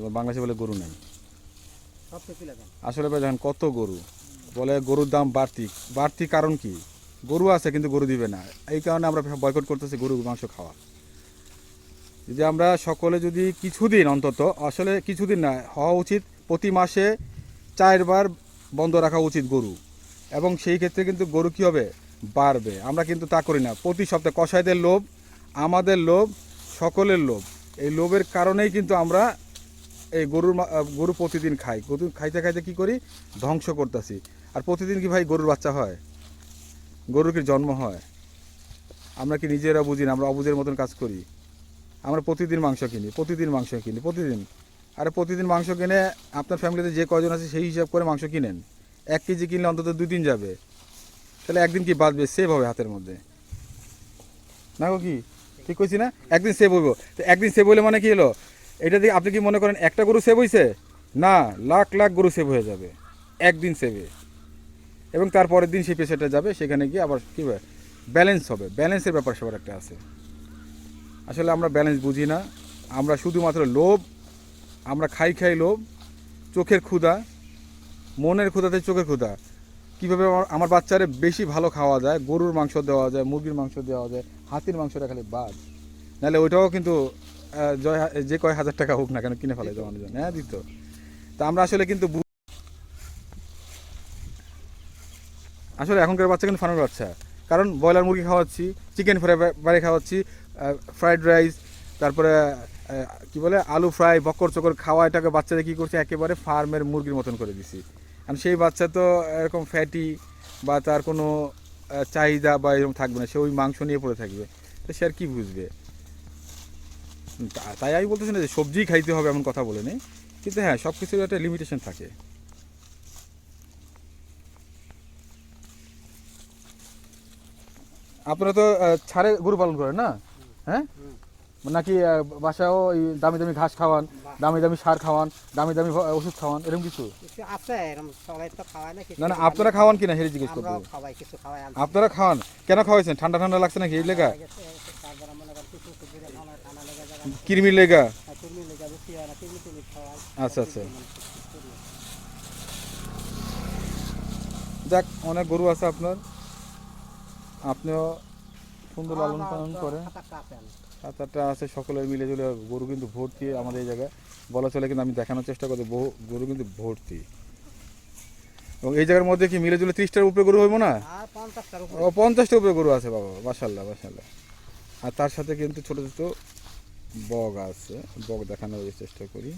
বাংলাদেশে বলে গরু নাই। আসলে ভাই দেখেন কত গরু। বলে গরুর দাম বাড়তি। বাড়তি কারণ কি? গরু আছে কিন্তু গরু দিবে না। এই কারণে আমরা বয়কট করতেছি গরু মাংস খাওয়া। যদি আমরা সকলে যদি কিছুদিন অন্তত আসলে কিছুদিন না হওয়া উচিত প্রতি মাসে চারবার বন্ধ রাখা উচিত গরু। এবং সেই ক্ষেত্রে কিন্তু গরু কী হবে? বাড়বে। আমরা কিন্তু তা করি না। প্রতি সপ্তাহে কষাইদের লোভ আমাদের লোভ সকলের লোভ। এই লোভের কারণেই কিন্তু আমরা এই গরুর গরু প্রতিদিন খাই গরু খাইতে খাইতে কি করি? ধ্বংস করতেছি। আর প্রতিদিন কি ভাই গরুর বাচ্চা হয়? গরুর কি জন্ম হয়? আমরা কি নিজেরা বুঝি না? আমরা অবুঝের মতন কাজ করি। আমরা প্রতিদিন মাংস কিনি, প্রতিদিন মাংস কিনি, প্রতিদিন। আর প্রতিদিন মাংস কিনে আপনার ফ্যামিলিতে যে কয়জন আছে সেই হিসাব করে মাংস কিনেন। এক কেজি কিনলে অন্তত দুই দিন যাবে। তাহলে একদিন কি বাঁচবে? সেভ হবে হাতের মধ্যে। না গো কি? ঠিক কইছি না? একদিন সেভ হইব। তো একদিন সেভ হইলে মানে কি হলো? এটা দিয়ে আপনি কি মনে করেন একটা গরু সেভ হয়েছে না, লাখ লাখ গরু সেভ হয়ে যাবে। একদিন সেভে এবং তারপরের দিন সেই পেশাটা যাবে, সেখানে গিয়ে আবার কী ব্যালেন্স হবে। ব্যালেন্সের ব্যাপার সবার একটা আছে। আসলে আমরা ব্যালেন্স বুঝি না। আমরা শুধুমাত্র লোভ, আমরা খাই খাই লোভ, চোখের ক্ষুধা, মনের ক্ষুধাতে চোখের ক্ষুধা। কীভাবে আমার- বাচ্চারে বেশি ভালো খাওয়া যায়? গরুর মাংস দেওয়া যায়, মুরগির মাংস দেওয়া যায়, হাতির মাংসটা খালি বাদ। নাহলে ওইটাও কিন্তু জয় যে কয় হাজার টাকা হোক না কেন কিনে ফেলে দেওয়ার জন্য হ্যাঁ দিত তা? আমরা আসলে কিন্তু আসলে এখনকার বাচ্চা কিন্তু ফার্মের বাচ্চা। কারণ ব্রয়লার মুরগি খাওয়াচ্ছি চিকেন ফ্রাই বাড়ি খাওয়াচ্ছি ফ্রাইড রাইস তারপরে কি বলে, আলু ফ্রাই বকর চকর খাওয়া, এটাকে বাচ্চাদের কী করছে? একেবারে ফার্মের মুরগির মতন করে দিছি। কারণ সেই বাচ্চা তো এরকম ফ্যাটি বা তার কোনো চাহিদা বা এরকম থাকবে না, সে ওই মাংস নিয়ে পড়ে থাকবে। তো সে আর কী বুঝবে? তাই আমি বলতেছি না যে সবজি খাইতে হবে এমন কথা বলে নেই। কিন্তু হ্যাঁ সব কিছুর একটা লিমিটেশন থাকে। আপনারা তো ছাড়ে গরু পালন করেন না? হ্যাঁ? নাকি বাসায়ও ওই দামি দামি ঘাস খাওয়ান দামি দামি সার খাওয়ান দামি দামি ওষুধ খাওয়ান এরকম কিছু? আছে না না আপনারা খাওয়ান কিনা হেরে জিজ্ঞেস করব। আপনারা খাওয়ান? কেন খাওয়াইছেন? ঠান্ডা ঠান্ডা লাগছে নাকি এই লেগা? টুর্মি খাওয়াই। আচ্ছা আচ্ছা। যাক অনেক গরু আছে আপনার। আপনিও সুন্দর লালন পালন করেন। সাত আটটা আছে সকলের মিলে জুলে গরু কিন্তু ভর্তি আমাদের এই জায়গায়। বলা চলে কিন্তু আমি দেখানোর চেষ্টা করি বহু গরু কিন্তু ভর্তি। এবং এই জায়গার মধ্যে কি মিলে জুলে ত্রিশটার উপরে গরু হইব না? পঞ্চাশটার উপরে। পঞ্চাশটা উপরে গরু আছে বাবা মাসাল্লাহ মাসাল্লাহ আর তার সাথে কিন্তু ছোট ছোট বগ আছে বগ দেখানোর চেষ্টা করি।